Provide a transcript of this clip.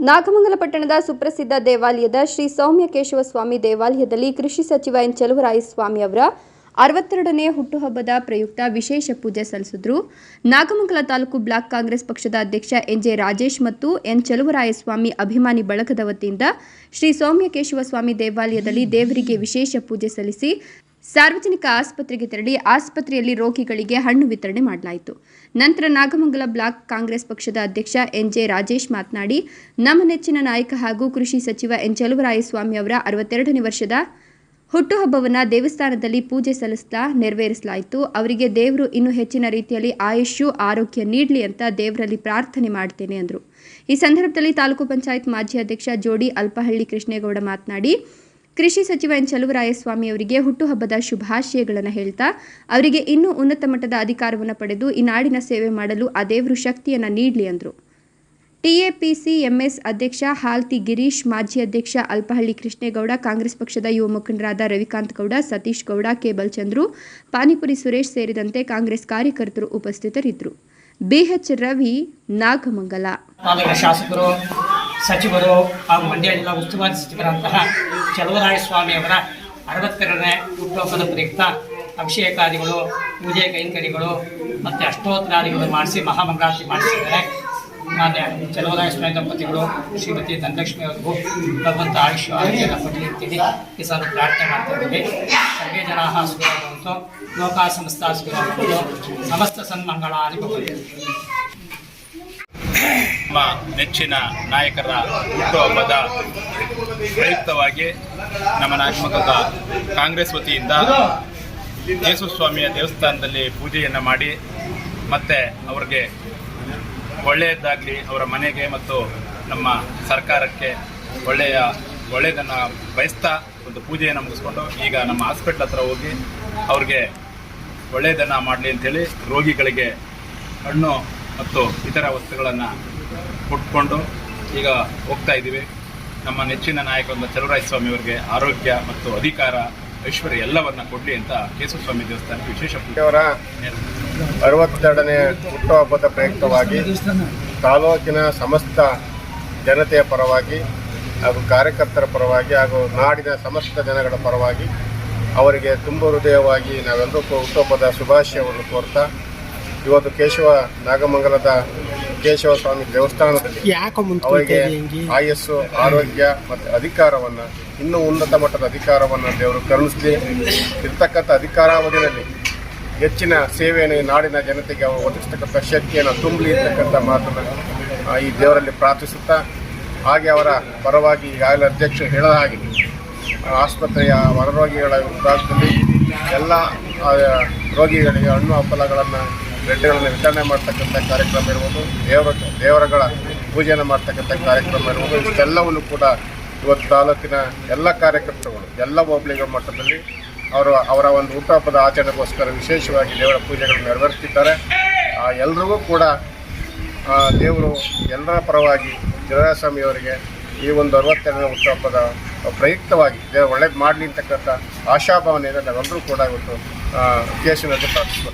ನಾಗಮಂಗಲ ಪಟ್ಟಣದ ಸುಪ್ರಸಿದ್ಧ ದೇವಾಲಯದ ಶ್ರೀ ಸೌಮ್ಯಕೇಶವ ಸ್ವಾಮಿ ದೇವಾಲಯದಲ್ಲಿ ಕೃಷಿ ಸಚಿವ ಎನ್ ಚಲುವರಾಯಸ್ವಾಮಿ ಅವರ ಅರವತ್ತೆರಡನೇ ಹುಟ್ಟುಹಬ್ಬದ ಪ್ರಯುಕ್ತ ವಿಶೇಷ ಪೂಜೆ ಸಲ್ಲಿಸಿದ್ರು. ನಾಗಮಂಗಲ ತಾಲೂಕು ಬ್ಲಾಕ್ ಕಾಂಗ್ರೆಸ್ ಪಕ್ಷದ ಅಧ್ಯಕ್ಷ ಎನ್ ಜೆ ರಾಜೇಶ್ ಮತ್ತು ಎನ್ ಚಲುವರಾಯಸ್ವಾಮಿ ಅಭಿಮಾನಿ ಬಳಗದ ವತಿಯಿಂದ ಶ್ರೀ ಸೌಮ್ಯಕೇಶವ ಸ್ವಾಮಿ ದೇವಾಲಯದಲ್ಲಿ ದೇವರಿಗೆ ವಿಶೇಷ ಪೂಜೆ ಸಲ್ಲಿಸಿ ಸಾರ್ವಜನಿಕ ಆಸ್ಪತ್ರೆಗೆ ತೆರಳಿ ಆಸ್ಪತ್ರೆಯಲ್ಲಿ ರೋಗಿಗಳಿಗೆ ಹಣ್ಣು ವಿತರಣೆ ಮಾಡಲಾಯಿತು. ನಂತರ ನಾಗಮಂಗಲ ಬ್ಲಾಕ್ ಕಾಂಗ್ರೆಸ್ ಪಕ್ಷದ ಅಧ್ಯಕ್ಷ ಎನ್ ಜೆ ರಾಜೇಶ್ ಮಾತನಾಡಿ, ನಮ್ಮ ನೆಚ್ಚಿನ ನಾಯಕ ಹಾಗೂ ಕೃಷಿ ಸಚಿವ ಎನ್ ಚಲುವರಾಯಸ್ವಾಮಿ ಅವರ ಅರವತ್ತೆರಡನೇ ವರ್ಷದ ಹುಟ್ಟುಹಬ್ಬವನ್ನು ದೇವಸ್ಥಾನದಲ್ಲಿ ಪೂಜೆ ಸಲ್ಲಿಸ್ತಾ ನೆರವೇರಿಸಲಾಯಿತು. ಅವರಿಗೆ ದೇವರು ಇನ್ನೂ ಹೆಚ್ಚಿನ ರೀತಿಯಲ್ಲಿ ಆಯುಷ್ಯು, ಆರೋಗ್ಯ ನೀಡಲಿ ಅಂತ ದೇವರಲ್ಲಿ ಪ್ರಾರ್ಥನೆ ಮಾಡ್ತೇನೆ ಅಂದರು. ಈ ಸಂದರ್ಭದಲ್ಲಿ ತಾಲೂಕು ಪಂಚಾಯತ್ ಮಾಜಿ ಅಧ್ಯಕ್ಷ ಜೋಡಿ ಅಲ್ಪಹಳ್ಳಿ ಕೃಷ್ಣೇಗೌಡ ಮಾತನಾಡಿ, ಕೃಷಿ ಸಚಿವ ಎನ್ ಚಲುವರಾಯಸ್ವಾಮಿ ಅವರಿಗೆ ಹುಟ್ಟುಹಬ್ಬದ ಶುಭಾಶಯಗಳನ್ನು ಹೇಳ್ತಾ, ಅವರಿಗೆ ಇನ್ನೂ ಉನ್ನತ ಮಟ್ಟದ ಅಧಿಕಾರವನ್ನು ಪಡೆದು ಈ ನಾಡಿನ ಸೇವೆ ಮಾಡಲು ಆ ದೇವರು ಶಕ್ತಿಯನ್ನು ನೀಡಲಿ ಅಂದರು. ಟಿಎಪಿಸಿ ಎಂಎಸ್ ಅಧ್ಯಕ್ಷ ಹಾಲ್ತಿ ಗಿರೀಶ್, ಮಾಜಿ ಅಧ್ಯಕ್ಷ ಅಲ್ಪಹಳ್ಳಿ ಕೃಷ್ಣೇಗೌಡ, ಕಾಂಗ್ರೆಸ್ ಪಕ್ಷದ ಯುವ ಮುಖಂಡರಾದ ರವಿಕಾಂತ್ ಗೌಡ, ಸತೀಶ್ ಗೌಡ ಕೇಬಲ್ ಚಂದ್ರು ಪಾನಿಪುರಿ ಸುರೇಶ್ ಸೇರಿದಂತೆ ಕಾಂಗ್ರೆಸ್ ಕಾರ್ಯಕರ್ತರು ಉಪಸ್ಥಿತರಿದ್ದರು. ಬಿಎಚ್ ರವಿ ನಾಗಮಂಗಲ. ಶಾಸಕರು, ಸಚಿವರು ಹಾಗೂ ಮಂಡ್ಯ ಜಿಲ್ಲಾ ಉಸ್ತುವಾರಿ ಸಚಿವರಂತಹ ಚಲುವರಾಯ ಸ್ವಾಮಿಯವರ ಅರವತ್ತೆರಡನೇ ಹುಟ್ಟುಹಬ್ಬದ ಪ್ರಯುಕ್ತ ಅಭಿಷೇಕಾದಿಗಳು, ಪೂಜೆ ಕೈಂಕರಿಗಳು ಮತ್ತು ಅಷ್ಟೋತ್ತರಾದಿಗಳು ಮಾಡಿಸಿ ಮಹಾಮಂಗಳಾರತಿ ಮಾಡಿಸಿದ್ದಾರೆ. ಮಾನ್ಯ ಸ್ವಾಮಿ ದಂಪತಿಗಳು ಶ್ರೀಮತಿ ಧನಲಕ್ಷ್ಮಿ ಅವರಿಗೂ ಭಗವಂತ ಆಯುಷ್ ಆರೋಗ್ಯನ ಅಂತೇಳಿ ಈ ಸಲ ಪ್ರಾರ್ಥನೆ ಮಾಡ್ತಾ ಇದ್ದೀವಿ. ಸರ್ವೇ ಜನ ಸುಖವಂತು ಲೋಕ ಸಮಸ್ತ ಸುಖವಂತು ಸಮಸ್ತ ಸನ್ಮಂಗಳ ಅನುಭವ ನಮ್ಮ ನೆಚ್ಚಿನ ನಾಯಕರ ಹುಟ್ಟುಹಬ್ಬದ ಪ್ರಯುಕ್ತವಾಗಿ ನಮ್ಮ ನಾಯಕ ಕಾಂಗ್ರೆಸ್ ವತಿಯಿಂದ ಯೇಸುಸ್ವಾಮಿಯ ದೇವಸ್ಥಾನದಲ್ಲಿ ಪೂಜೆಯನ್ನು ಮಾಡಿ ಮತ್ತೆ ಅವರಿಗೆ ಒಳ್ಳೆಯದಾಗಲಿ ಅವರ ಮನೆಗೆ ಮತ್ತು ನಮ್ಮ ಸರ್ಕಾರಕ್ಕೆ ಒಳ್ಳೆಯ ಒಳ್ಳೆಯದನ್ನು ಬಯಸ್ತಾ ಒಂದು ಪೂಜೆಯನ್ನು ಮುಗಿಸ್ಕೊಂಡು ಈಗ ನಮ್ಮ ಹಾಸ್ಪಿಟ್ಲ್ ಹತ್ರ ಹೋಗಿ ಅವ್ರಿಗೆ ಒಳ್ಳೆಯದನ್ನು ಮಾಡಲಿ ಅಂಥೇಳಿ ರೋಗಿಗಳಿಗೆ ಹಣ್ಣು ಮತ್ತು ಇತರ ವಸ್ತುಗಳನ್ನು ಕೊಟ್ಕೊಂಡು ಈಗ ಹೋಗ್ತಾ ಇದ್ದೀವಿ. ನಮ್ಮ ನೆಚ್ಚಿನ ನಾಯಕ ಚಲುವರಾಯ ಸ್ವಾಮಿ ಅವರಿಗೆ ಆರೋಗ್ಯ ಮತ್ತು ಅಧಿಕಾರ ಐಶ್ವರ್ಯ ಎಲ್ಲವನ್ನ ಕೊಡಲಿ ಅಂತ ಕೇಶವಸ್ವಾಮಿ ದೇವಸ್ಥಾನಕ್ಕೆ ವಿಶೇಷ ಪೂಜೆ. ಅವರ ಅರವತ್ತೆರಡನೇ ಹುಟ್ಟುಹಬ್ಬದ ಪ್ರಯುಕ್ತವಾಗಿ ತಾಲೂಕಿನ ಸಮಸ್ತ ಜನತೆಯ ಪರವಾಗಿ ಹಾಗೂ ಕಾರ್ಯಕರ್ತರ ಪರವಾಗಿ ಹಾಗೂ ನಾಡಿನ ಸಮಸ್ತ ಜನಗಳ ಪರವಾಗಿ ಅವರಿಗೆ ತುಂಬ ಹೃದಯವಾಗಿ ನಾವೆಲ್ಲರೂ ಹುಟ್ಟುಹಬ್ಬದ ಶುಭಾಶಯವನ್ನು ಕೋರ್ತಾ ಇವತ್ತು ಕೇಶವ ನಾಗಮಂಗಲದ ಕೇಶವ ಸ್ವಾಮಿ ದೇವಸ್ಥಾನದಲ್ಲಿ ಅವರಿಗೆ ಆಯಸ್ಸು ಆರೋಗ್ಯ ಮತ್ತು ಅಧಿಕಾರವನ್ನು ಇನ್ನೂ ಉನ್ನತ ಮಟ್ಟದ ಅಧಿಕಾರವನ್ನು ದೇವರು ಕರುಣಿಸಲಿ. ಇರ್ತಕ್ಕಂಥ ಅಧಿಕಾರಾವಧಿಯಲ್ಲಿ ಹೆಚ್ಚಿನ ಸೇವೆಯನ್ನು ನಾಡಿನ ಜನತೆಗೆ ಒದಗಿಸ್ತಕ್ಕಂಥ ಶಕ್ತಿಯನ್ನು ತುಂಬಲಿ ಇರ್ತಕ್ಕಂಥ ಮಾತನ್ನು ಈ ದೇವರಲ್ಲಿ ಪ್ರಾರ್ಥಿಸುತ್ತಾ, ಹಾಗೆ ಅವರ ಪರವಾಗಿ ಈಗಾಗಲೇ ಅಧ್ಯಕ್ಷರು ಹೇಳದ ಹಾಗೆ ಆಸ್ಪತ್ರೆಯ ಹೊರರೋಗಿಗಳ ವಿಭಾಗದಲ್ಲಿ ಎಲ್ಲ ರೋಗಿಗಳಿಗೆ ಹಣ್ಣು ಹಂಪಲಗಳನ್ನು ಬ್ರೆಡ್ಗಳನ್ನು ವಿತರಣೆ ಮಾಡ್ತಕ್ಕಂಥ ಕಾರ್ಯಕ್ರಮ ಇರ್ಬೋದು, ದೇವರ, ದೇವರಗಳ ಪೂಜೆಯನ್ನು ಮಾಡ್ತಕ್ಕಂಥ ಕಾರ್ಯಕ್ರಮ ಇರ್ಬೋದು, ಇಷ್ಟೆಲ್ಲವನ್ನು ಕೂಡ ಇವತ್ತು ತಾಲೂಕಿನ ಎಲ್ಲ ಕಾರ್ಯಕರ್ತರುಗಳು, ಎಲ್ಲ ಹೋಬಳಿಗಳ ಮಟ್ಟದಲ್ಲಿ ಅವರು ಅವರ ಒಂದು ಹುಟ್ಟುಹಬ್ಬದ ಆಚರಣೆಗೋಸ್ಕರ ವಿಶೇಷವಾಗಿ ದೇವರ ಪೂಜೆಗಳನ್ನು ನೆರವೇರಿಸ್ತಿದ್ದಾರೆ ಆ, ಎಲ್ರಿಗೂ ಕೂಡ ದೇವರು ಎಲ್ಲರ ಪರವಾಗಿ ಅವರಿಗೆ ಈ ಒಂದು ಅರವತ್ತೆರಡನೇ ಹುಟ್ಟುಹಬ್ಬದ ಪ್ರಯುಕ್ತವಾಗಿ ದೇವರು ಒಳ್ಳೇದು ಮಾಡಲಿ ಅಂತಕ್ಕಂಥ ಆಶಾಭಾವನೆಯಿಂದ ನಾವೆಲ್ಲರೂ ಕೂಡ ಇವತ್ತು ಕೇಸಿನಲ್ಲಿ ಪ್ರಾರ್ಥಿಸ್ಬೇಕು